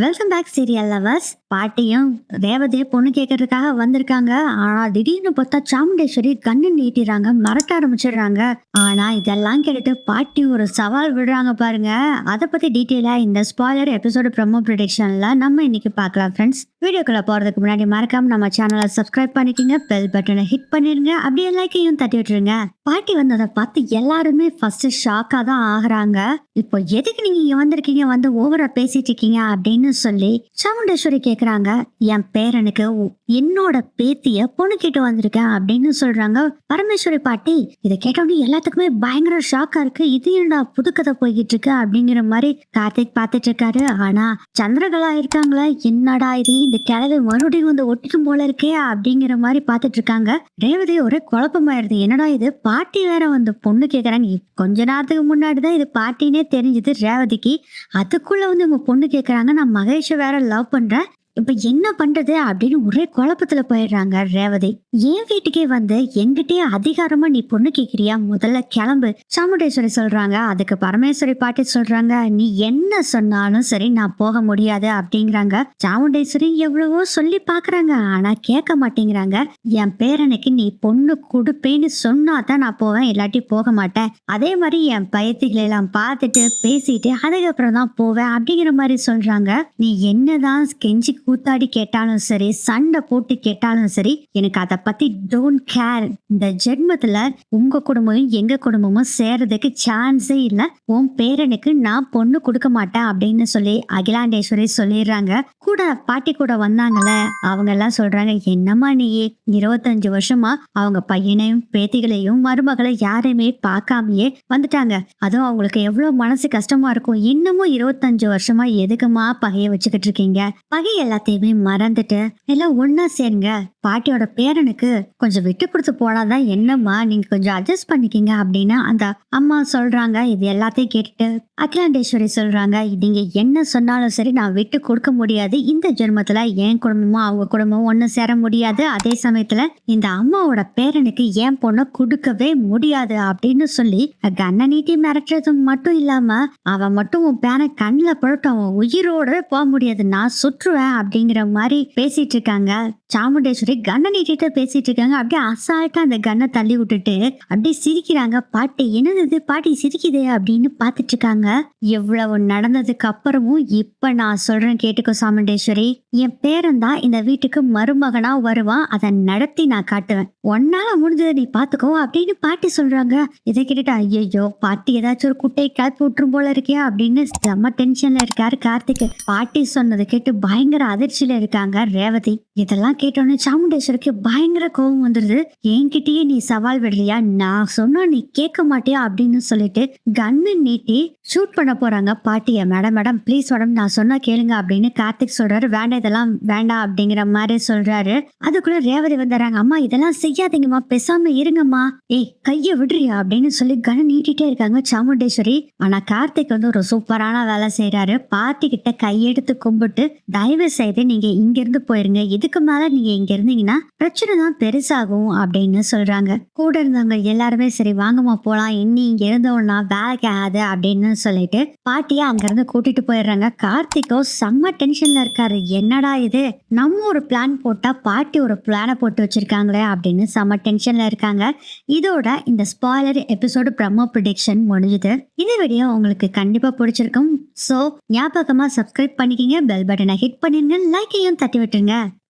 Welcome back serial lovers பாட்டியும் ரேவதியை பொண்ணு கேட்கறதுக்காக வந்திருக்காங்க. ஆனா திடீர்னு பார்த்தா சாமுண்டேஸ்வரி கண்ணு நீட்டிடுறாங்க மறக்க ஆரம்பிச்சிடுறாங்க. ஆனா இதெல்லாம் கேட்டுட்டு பாட்டி ஒரு சவால் விடுறாங்க பாருங்க. அதை பத்தி டீட்டெயிலா இந்த ஸ்பாய்லர் எபிசோடு ப்ரமோ ப்ரொடக்ஷன்ல நம்ம இன்னைக்கு பார்க்கலாம் ஃப்ரெண்ட்ஸ் வீடியோக்குள்ள போறதுக்கு முன்னாடி மறக்காம நம்ம சேனலை சப்ஸ்கிரைப் பண்ணிக்கோங்க பெல் பட்டனை ஹிட் பண்ணிருங்க அப்படியே லைக்கையும் தட்டி விட்டுருங்க. பாட்டி வந்ததை பார்த்து எல்லாருமே ஃபர்ஸ்ட் ஷாக்காக தான் ஆகுறாங்க. இப்போ எதுக்கு நீங்க இங்க வந்திருக்கீங்க வந்து ஓவரா பேசிட்டு இருக்கீங்க அப்படின்னு சொல்லி சாமுண்டேஸ்வரி கேக்குறாங்க. என் பேரனுக்கு என்னோட பேத்திய பொண்ணுக்கிட்டு வந்திருக்கேன் அப்படின்னு சொல்றாங்க. பரமேஸ்வரி பாட்டி இதை கேட்டோடனே எல்லாத்துக்குமே பயங்கர ஷாக்கா இருக்கு. இது என்னடா புதுக்கதை போய்கிட்டு இருக்கு அப்படிங்கிற மாதிரி கார்த்திக் பார்த்துட்டு இருக்காரு. ஆனா சந்திரகலா இருக்காங்களா? என்னடா இது? இந்த கிழவி மறுபடியும் வந்து ஒட்டிக்கும் போல இருக்கே அப்படிங்கிற மாதிரி பார்த்துட்டு இருக்காங்க. ரேவதி ஒரே குழப்பமாயிருது. என்னடா இது? பாட்டி வேற வந்து பொண்ணு கேக்குறாங்க. கொஞ்ச நேரத்துக்கு முன்னாடி தான் இது பாட்டினே தெரிஞ்சது ரேவதிக்கு. அதுக்குள்ள வந்து உங்க பொண்ணு கேக்குறாங்க. நம்ம மகேஷை வேற லவ் பண்ணுறேன் இப்ப என்ன பண்றது அப்படின்னு ஒரே குழப்பத்துல போயிடுறாங்க ரேவதி. என் வீட்டுக்கே வந்து என்கிட்டயே அதிகாரமா நீ பொண்ணு கேக்குறியா? முதல்ல கிளம்பு. சாமுண்டேஸ்வரி சொல்றாங்க. அதுக்கு பரமேஸ்வரி பாட்டி சொல்றாங்க. நீ என்ன சொன்னாலும் சரி நான் போக முடியாது அப்படிங்கிறாங்க. சாமுண்டேஸ்வரி எவ்வளவோ சொல்லி பாக்குறாங்க. ஆனா கேட்க மாட்டேங்கிறாங்க. என் பேரனுக்கு நீ பொண்ணு கொடுப்பேன்னு சொன்னாதான் நான் போவேன். இல்லாட்டி போக மாட்டேன். அதே மாதிரி என் பயத்துகளை எல்லாம் பார்த்துட்டு பேசிட்டு அதுக்கப்புறம் தான் போவேன் அப்படிங்கிற மாதிரி சொல்றாங்க. நீ என்னதான் கெஞ்சி கூத்தாடி கேட்டாலும் சரி சண்டை போட்டு கேட்டாலும் சரி எனக்கு அதை பத்தி டோன்ட் கேர் இந்த ஜென்மத்துல உங்க குடும்பமும் எங்க குடும்பமும் சேர்றதுக்கு சான்ஸே இல்லை. உன் பேரனுக்கு நான் பொண்ணு கொடுக்க மாட்டேன் அப்படின்னு சொல்லி அகிலாண்டேஸ்வரி சொல்லிடுறாங்க. கூட பாட்டி கூட வந்தாங்கல்ல அவங்க எல்லாம் சொல்றாங்க என்னம்மா நீ? இருபத்தஞ்சு வருஷமா அவங்க பையனையும் பேத்திகளையும் மருமகளை யாரையுமே பார்க்காமயே வந்துட்டாங்க. அதுவும் அவங்களுக்கு எவ்வளவு மனசு கஷ்டமா இருக்கும். இன்னமும் இருபத்தஞ்சு வருஷமா எதுக்குமா பகைய வச்சுக்கிட்டு இருக்கீங்க? பகை எல்லாத்தையுமே மறந்துட்டு எல்லாம் ஒன்னா சேருங்க. பாட்டியோட பேரனுக்கு கொஞ்சம் விட்டு கொடுத்து போனாதான் என்னம்மா நீங்க கொஞ்சம் அட்ஜஸ்ட் பண்ணிக்கிங்க அப்படின்னு அந்த அம்மா சொல்றாங்க இது எல்லாத்தையும் கேட்டுட்டு அகிலாண்டேஸ்வரி சொல்றாங்க நீங்க என்ன சொன்னாலும் சரி நான் விட்டு கொடுக்க முடியாது. இந்த ஜென்மத்துல என் குடும்பமும் அவங்க குடும்பமும் ஒன்னும் சேர முடியாது. அதே சமயத்துல இந்த அம்மாவோட பேரனுக்கு என் பொண்ணை கொடுக்கவே முடியாது அப்படின்னு சொல்லி கண்ணை நீட்டி மிரட்டுறது மட்டும் இல்லாம அவன் மட்டும் உன் பேனை கண்ணில் பழட்டும் அவன் உயிரோட போக முடியாது. நான் சுற்றுவேன் அப்படிங்கிற மாதிரி பேசிட்டு இருக்காங்க. சாமுண்டேஸ்வரி கண்ணை நீட்டிட்டு பேசிட்டு இருக்காங்க. அப்படியே அசால்ட்டா அந்த கண்ணை தள்ளி விட்டுட்டு அப்படியே சிரிக்கிறாங்க. பாட்டி என்னது இது? பாட்டி சிரிக்குதே அப்படின்னு பார்த்துட்டு இருக்காங்க. எவ்வளவு நடந்ததுக்கு அப்புறமும் இப்ப நான் சொல்றேன் கேட்டுக்கோ சாமுண்டேஸ்வரி. என் பேரன் தான் இந்த வீட்டுக்கு மருமகனா வருவான். அதை நடத்தி நான் காட்டுவேன். ஒன்னால முடிஞ்சதை நீ பாத்துக்கோ அப்படின்னு பாட்டி சொல்றாங்க. இதை கேட்டுட்டு ஐயோ பாட்டி ஏதாச்சும் ஒரு குட்டையை கிளப்பி விட்டுரும் போல இருக்கே அப்படின்னு செம்ம டென்ஷன்ல இருக்காரு கார்த்திக். பாட்டி சொன்னதை கேட்டு பயங்கர அதிர்ச்சியில இருக்காங்க ரேவதி. இதெல்லாம் கேட்டோன்னே சாமுண்டேஸ்வருக்கு பயங்கர கோபம் வந்துருது. என்கிட்டயே நீ சவால் விடலையா? நான் சொன்னா நீ கேட்க மாட்டியா? அப்படின்னு சொல்லிட்டு கண்ணு நீட்டி ஷூட் பண்ண போறாங்க. பாட்டிய மேடம் மேடம் ப்ளீஸ் மேடம் நான் சொன்னா கேளுங்க அப்படின்னு கார்த்திக் சொல்றாரு. வேண்டாம் இதெல்லாம் வேண்டாம் அப்படிங்கிற மாதிரி சொல்றாரு. அதுக்குள்ள ரேவதி வந்துடுறாங்க அம்மா இதெல்லாம் செய்யாதீங்கம்மா. பேசாம இருங்கம்மா. ஏய் கைய விடுறியா? அப்படின்னு சொல்லி கண்ணை நீட்டிட்டே இருக்காங்க சாமுண்டேஸ்வரி. ஆனா கார்த்திக் வந்து ஒரு சூப்பரான வேலை செய்யறாரு பாட்டி கிட்ட கையெடுத்து கும்பிட்டு தயவு செய்து நீங்க இங்க இருந்து போயிருங்க. இதுக்கு மேல நீங்க இங்க இருந்தீங்கன்னா பிரச்சனை தான் பெருசாகும் அப்படின்னு சொல்றாங்க. கூட இருந்தவங்க எல்லாருமே சரி வாங்கம்மா போலாம். இன்னி இங்க இருந்தோம்னா வேலைக்கு ஆகாது அப்படின்னு சொல்லிட்டு பாட்டியை அங்க இருந்து கூட்டிட்டு போயிடுறாங்க. கார்த்திகோ செம்ம டென்ஷன்ல இருக்காரு. என்னடா இது? நம்ம ஒரு பிளான் போட்டா பாட்டி ஒரு பிளானை போட்டு வச்சிருக்காங்களே அப்படின்னு செம்ம டென்ஷன்ல இருக்காங்க. இதோட இந்த ஸ்பாய்லர் எபிசோடு பிரம்மோ ப்ரிடிக்ஷன் முடிஞ்சுது. இந்த வீடியோ உங்களுக்கு கண்டிப்பா பிடிச்சிருக்கும். ஸோ ஞாபகமா சப்ஸ்கிரைப் பண்ணிக்கிங்க. பெல் பட்டனை ஹிட் பண்ணிருங்க. லைக்கையும் தட்டி விட்டுருங்க.